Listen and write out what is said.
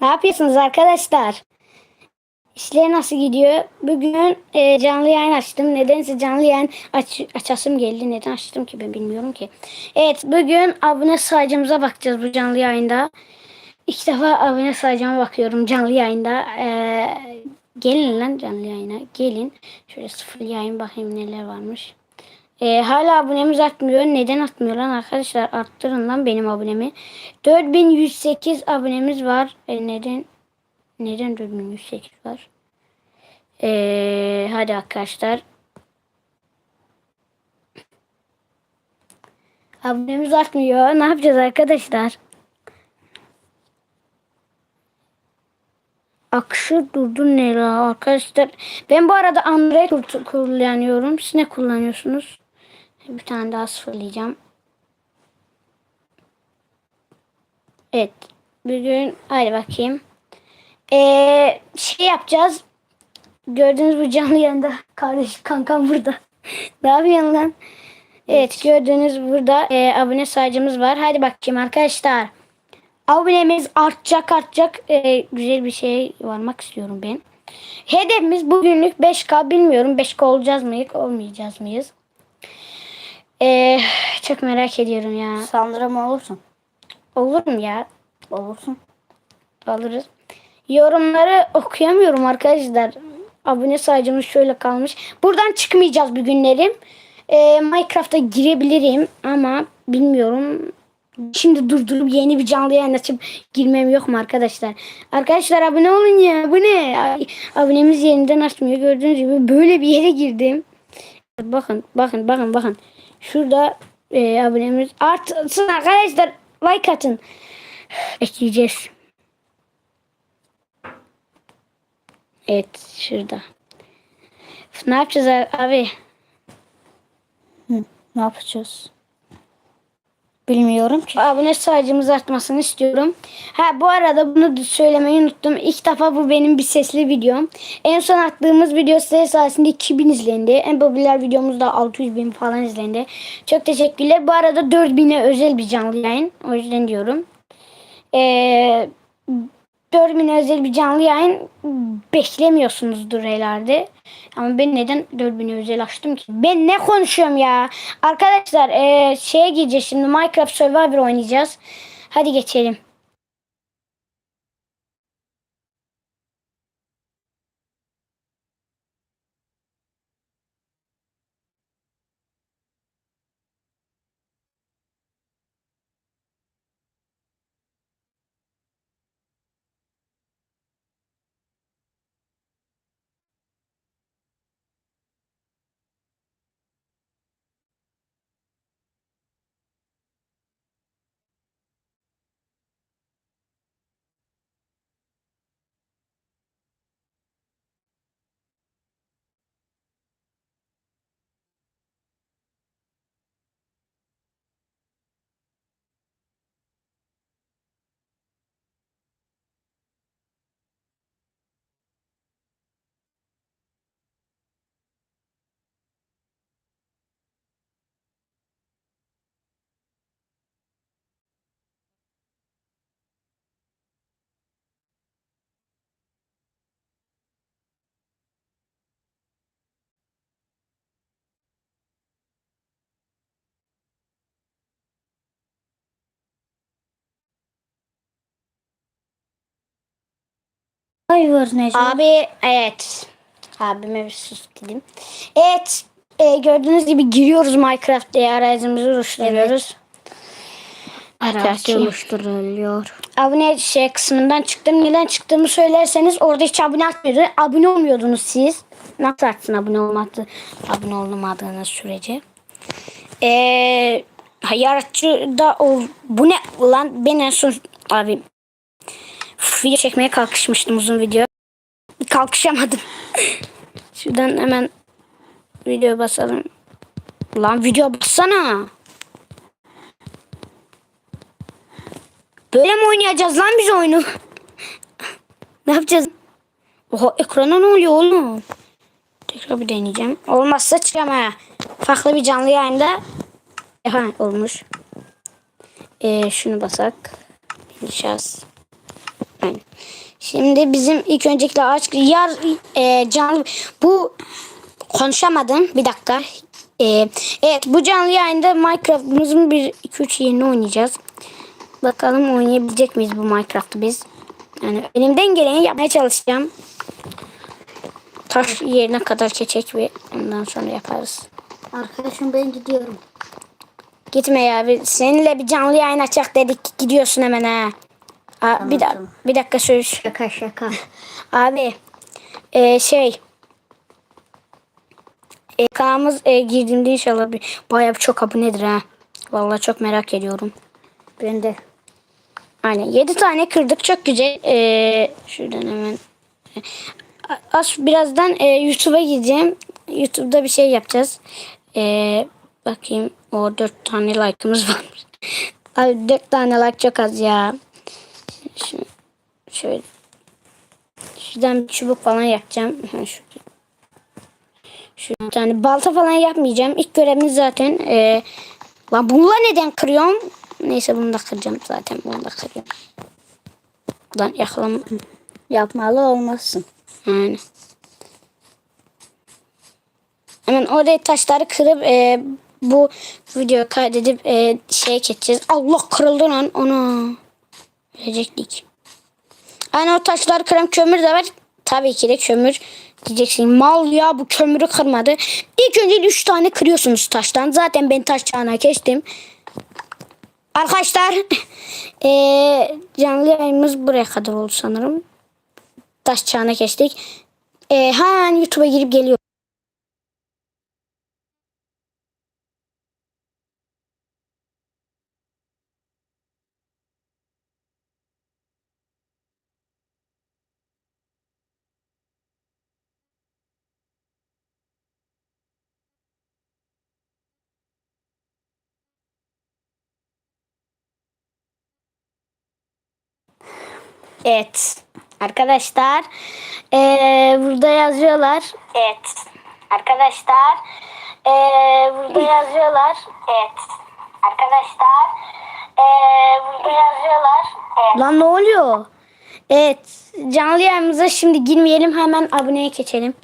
Ne yapıyorsunuz arkadaşlar? İşler nasıl gidiyor? Bugün e, canlı yayın açtım. Nedense canlı yayın aç, açasım geldi. Neden açtım ki ben bilmiyorum ki. Evet bugün abone sayıcımıza bakacağız bu canlı yayında. İlk defa abone sayıcıma bakıyorum canlı yayında. Ee, gelin lan canlı yayına. Gelin. Şöyle sıfır yayın bakayım neler varmış. Ee, hala abonemiz artmıyor. Neden artmıyor lan arkadaşlar? Arttırın lan benim abonemi. 4108 abonemiz var. E, neden neden 4108 var? Ee, hadi arkadaşlar. Abonemiz artmıyor. Ne yapacağız arkadaşlar? Akışı durdu ne la arkadaşlar. Ben bu arada Android kullanıyorum. Siz ne kullanıyorsunuz? Bir tane daha sıfırlayacağım. Evet. Bugün hadi bakayım. Ee, şey yapacağız. Gördüğünüz bu canlı yayında kardeş kankam burada. ne yapıyorsun lan? Evet gördüğünüz burada e, abone sayıcımız var. Hadi bakayım arkadaşlar. Abonemiz artacak artacak. E, güzel bir şey varmak istiyorum ben. Hedefimiz bugünlük 5K bilmiyorum. 5K olacağız mıyız olmayacağız mıyız? E, çok merak ediyorum ya. Sandra mı olursun? Olur mu ya? Olursun. alırız. Yorumları okuyamıyorum arkadaşlar. Abone sayıcımız şöyle kalmış. Buradan çıkmayacağız bugünlerim. Ee, Minecraft'a girebilirim ama bilmiyorum. Şimdi durdurup yeni bir canlı yayın açıp girmem yok mu arkadaşlar? Arkadaşlar abone olun ya. Bu ne? Abonemiz yeniden açmıyor. Gördüğünüz gibi böyle bir yere girdim. Bakın bakın bakın bakın. Şurada e, abonemiz artsın arkadaşlar. Like atın. Ekleyeceğiz. Evet şurada. Ne yapacağız abi? Hı, ne yapacağız? Bilmiyorum ki. Abone sayıcımız artmasını istiyorum. Ha bu arada bunu söylemeyi unuttum. İlk defa bu benim bir sesli videom. En son attığımız video size sayesinde 2000 izlendi. En popüler videomuz da 600 bin falan izlendi. Çok teşekkürler. Bu arada 4000'e özel bir canlı yayın. O yüzden diyorum. Ee, 4000'e özel bir canlı yayın beklemiyorsunuzdur herhalde. Ama ben neden 4000'e özel açtım ki? Ben ne konuşuyorum ya? Arkadaşlar ee, şeye gireceğiz şimdi Minecraft Survivor oynayacağız. Hadi geçelim. Hayır Necmi. Abi evet. Abime bir sus dedim. Evet. e, gördüğünüz gibi giriyoruz Minecraft diye arayüzümüzü oluşturuyoruz. Arkadaşlar Bakayım. oluşturuluyor. Abone şey kısmından çıktım. Neden çıktığımı söylerseniz orada hiç abone atmıyordu. Abone olmuyordunuz siz. Nasıl artsın abone olmadı, abone olmadığınız sürece. Ee, yaratıcı da ol. Bu ne lan? Ben en son abi video çekmeye kalkışmıştım uzun video. Kalkışamadım. Şuradan hemen video basalım. Lan video bassana. Böyle mi oynayacağız lan biz oyunu? ne yapacağız? Oha ekrana ne oluyor oğlum? Tekrar bir deneyeceğim. Olmazsa çıkacağım ha. Farklı bir canlı yayında. Ha olmuş. Ee, şunu basak. İnşaat. Aynen. Şimdi bizim ilk öncelikle aç yar e, canlı bu konuşamadım bir dakika. E, evet bu canlı yayında Minecraft'ımızın bir 2 3 yerini oynayacağız. Bakalım oynayabilecek miyiz bu Minecraft'ı biz? Yani elimden geleni yapmaya çalışacağım. Taş yerine kadar keçek ve ondan sonra yaparız. Arkadaşım ben gidiyorum. Gitme ya. Seninle bir canlı yayın açacak dedik. Gidiyorsun hemen ha. Aa, bir, da, tamam. bir dakika söz. Şaka şaka. Abi e, şey e, kanalımız e, girdiğimde inşallah bir, bayağı bir çok abonedir ha. Vallahi çok merak ediyorum. Ben de. Aynen 7 tane kırdık çok güzel. E, şuradan hemen. E, Az birazdan e, YouTube'a gideceğim. YouTube'da bir şey yapacağız. E, bakayım o 4 tane like'ımız varmış. Abi 4 tane like çok az ya. Şu, şöyle Şuradan bir çubuk falan yapacağım. Ha, şu, şu bir tane balta falan yapmayacağım. İlk görevimiz zaten. E, lan bununla neden kırıyorum? Neyse bunu da kıracağım zaten. Bunu da kırıyorum. Lan yakalam. Yapmalı olmazsın. Yani. Hemen oraya taşları kırıp e, bu video kaydedip e, şeye geçeceğiz. Allah kırıldı lan onu. Verecektik. Aynen o taşları kıran kömür de var. Tabii ki de kömür diyeceksin. Mal ya bu kömürü kırmadı. İlk önce 3 tane kırıyorsunuz taştan. Zaten ben taş çağına geçtim. Arkadaşlar eee canlı yayınımız buraya kadar oldu sanırım. Taş çağına geçtik. Eee hemen YouTube'a girip geliyor. Evet. Arkadaşlar eee, burada yazıyorlar. Evet. Arkadaşlar eee, burada yazıyorlar. Evet. Arkadaşlar eee, burada yazıyorlar. Evet. Lan ne oluyor? Evet. Canlı yayınımıza şimdi girmeyelim. Hemen aboneye geçelim.